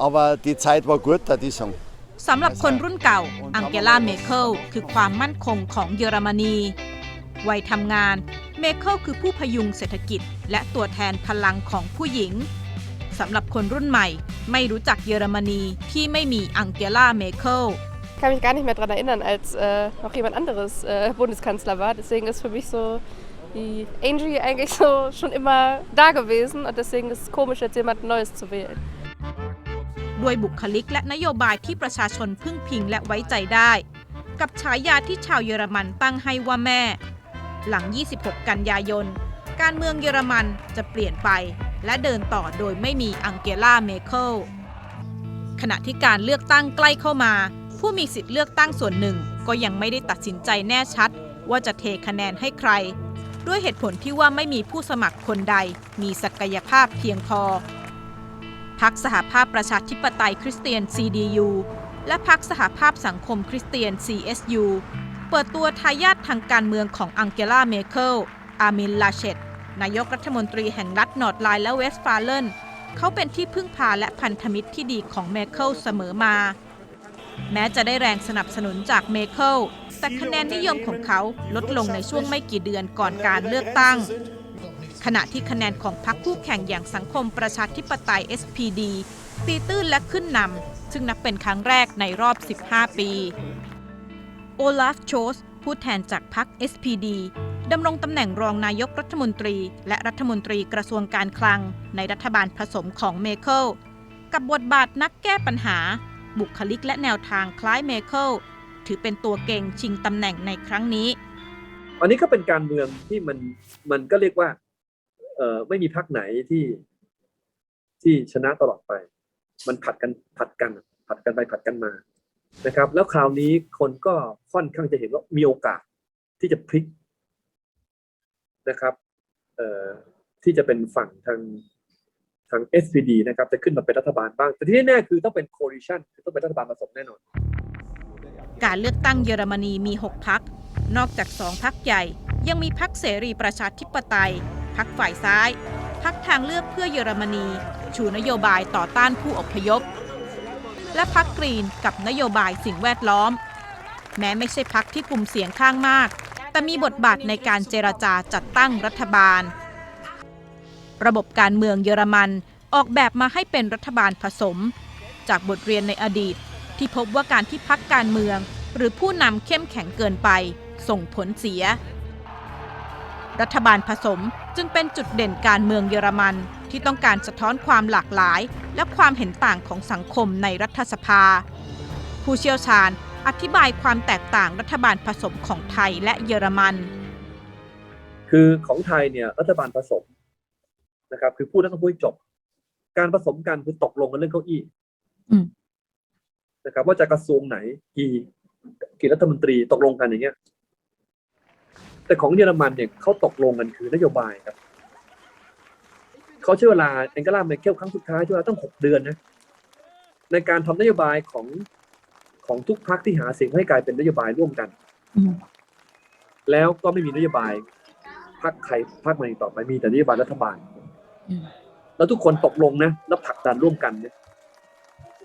aber die Zeit war gut, da die sagen. สำหรับคนรุ่นเก่า อังเกลา เมเคิล คือความมั่นคงของเยอรมนี วัยทำงาน เมเคิลคือผู้พยุงเศรษฐกิจ และตัวแทนพลังของผู้หญิง สำหรับคนรุ่นใหม่ ไม่รู้จักเยอรมนีที่ไม่มีอังเกลา เมเคิล Ich kann mich gar nicht mehr daran erinnern, als äh, noch jemand anderes äh, Bundeskanzler war. Deswegen ist für mich so die Angie eigentlich so schon immer da gewesen und deswegen ist es komisch, jetzt jemand Neues zu wählen. ด้วยบุคลิกและนโยบายที่ประชาชนพึ่งพิงและไว้ใจได้ กับฉายาที่ชาวเยอรมันตั้งให้ว่าแม่ หลัง 26 กันยายน การเมืองเยอรมันจะเปลี่ยนไป และเดินต่อโดยไม่มีอังเกลาเมเคิลขณะที่การเลือกตั้งใกล้เข้ามา ผู้มีสิทธิ์เลือกตั้งส่วนหนึ่งก็ยังไม่ได้ตัดสินใจแน่ชัด ว่าจะเทคะแนนให้ใคร ด้วยเหตุผลที่ว่าไม่มีผู้สมัครคนใด มีศักยภาพเพียงพอ พักสหภาพประชาธิปไตยคริสเตียน CDU และพักสหภาพสังคมคริสเตียน CSU เปิดตัวทายาททางการเมืองของอังเกลาเมเคิล อามินลาเชตนายกรัฐมนตรีแห่งรัฐนอร์ดไลน์และเวสต์ฟาเลนเขาเป็นที่พึ่งพาและพันธมิตรที่ดีของเมเคิลเสมอมา แม้จะได้แรงสนับสนุนจากเมเคิลแต่คะแนนนิยมของเขาลดลงในช่วงไม่กี่เดือนก่อนการเลือกตั้ง ขณะที่คะแนนของพรรคคู่แข่งอย่างสังคมประชาธิปไตย SPD ตีตื้นและขึ้นนำซึ่งนับเป็นครั้งแรกในรอบ 15 ปี โอลาฟโชสผู้แทนจากพรรค SPD ดำรงตำแหน่งรองนายกรัฐมนตรี และรัฐมนตรีกระทรวงการคลัง ในรัฐบาลผสมของเมเคิลกับบทบาทนักแก้ปัญหา บุคลิกและแนวทางคล้ายเมเคิลถือเป็นตัวเก่งชิงตำแหน่งในครั้งนี้ อันนี้ก็เป็นการเมืองที่มันมันก็เรียกว่า เอ่อไม่มีพรรคไหนที่ที่ชนะตลอดไป มันผัดกันผัดกันผัดกันไปผัดกันมานะครับ แล้วคราวนี้คนก็ค่อนข้างจะเห็นว่ามีโอกาสที่จะพลิกนะครับเอ่อที่จะเป็นฝั่งทางทาง SPD นะครับ จะขึ้นมาเป็นรัฐบาลบ้าง แต่ที่แน่ๆคือต้องเป็น coalition คือต้องเป็นรัฐบาลผสมแน่นอน การเลือกตั้งเยอรมนีมี 6 พัก นอกจาก 2 พักใหญ่ ยังมีพักเสรีประชาธิปไตย พักฝ่ายซ้าย พักทางเลือกเพื่อเยอรมนี ชูนโยบายต่อต้านผู้อพยพ และพักกรีนกับนโยบายสิ่งแวดล้อม แม้ไม่ใช่พักที่กลุ่มเสียงข้างมาก แต่มีบทบาทในการเจรจาจัดตั้งรัฐบาล ระบบการเมืองเยอรมันออกแบบมาให้เป็นรัฐบาลผสม จากบทเรียนในอดีต ที่พบว่าการที่พักการเมือง หรือผู้นำเข้มแข็งเกินไป ส่งผลเสีย รัฐบาลผสมจึงเป็นจุดเด่นการเมืองเยอรมันที่ต้องการสะท้อนความหลากหลาย และความเห็นต่างของสังคมในรัฐสภา ผู้เชี่ยวชาญอธิบายความแตกต่างรัฐบาลผสมของไทยและเยอรมัน คือของไทยเนี่ยรัฐบาลผสมนะครับคือพูดแล้วต้องพูดให้จบ การผสมกันคือตกลงกันเรื่องเก้าอี้อืมนะครับ ว่าจะกระทรวงไหนกี่กี่รัฐมนตรีตกลงกันอย่างเงี้ย แต่ของเยอรมันเนี่ยเขาตกลงกันคือนโยบายครับเขาใช้เวลาแองเกลาเมเคิลครั้งสุดท้ายใช้เวลาต้องหกเดือนนะในการทำนโยบายของของทุกพรรคที่หาเสียงให้กลายเป็นนโยบายร่วมกัน แล้วก็ไม่มีนโยบายพรรคใครพรรคมันต่อไปมีแต่นโยบายรัฐบาล แล้วทุกคนตกลงนะแล้วผลักดันร่วมกันเนี่ย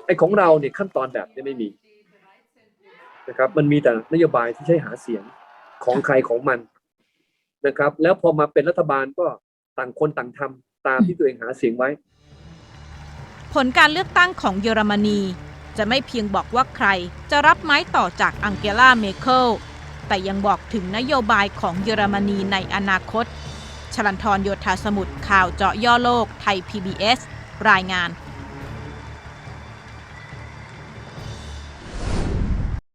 ไอ้ของเราเนี่ยขั้นตอนแบบนี้ไม่มีนะครับ มันมีแต่นโยบายที่ใช้หาเสียงของใครของมัน นะครับ แล้วพอมาเป็นรัฐบาลก็ต่างคนต่างทำตามที่ตัวเองหาเสียงไว้ ผลการเลือกตั้งของเยอรมนี จะไม่เพียงบอกว่าใครจะรับไม้ต่อจากอังเกลาเมเคิลแต่ยังบอกถึงนโยบายของเยอรมนีในอนาคต ชลันทรโยธาสมุทรข่าวเจาะย่อโลกไทย PBS รายงาน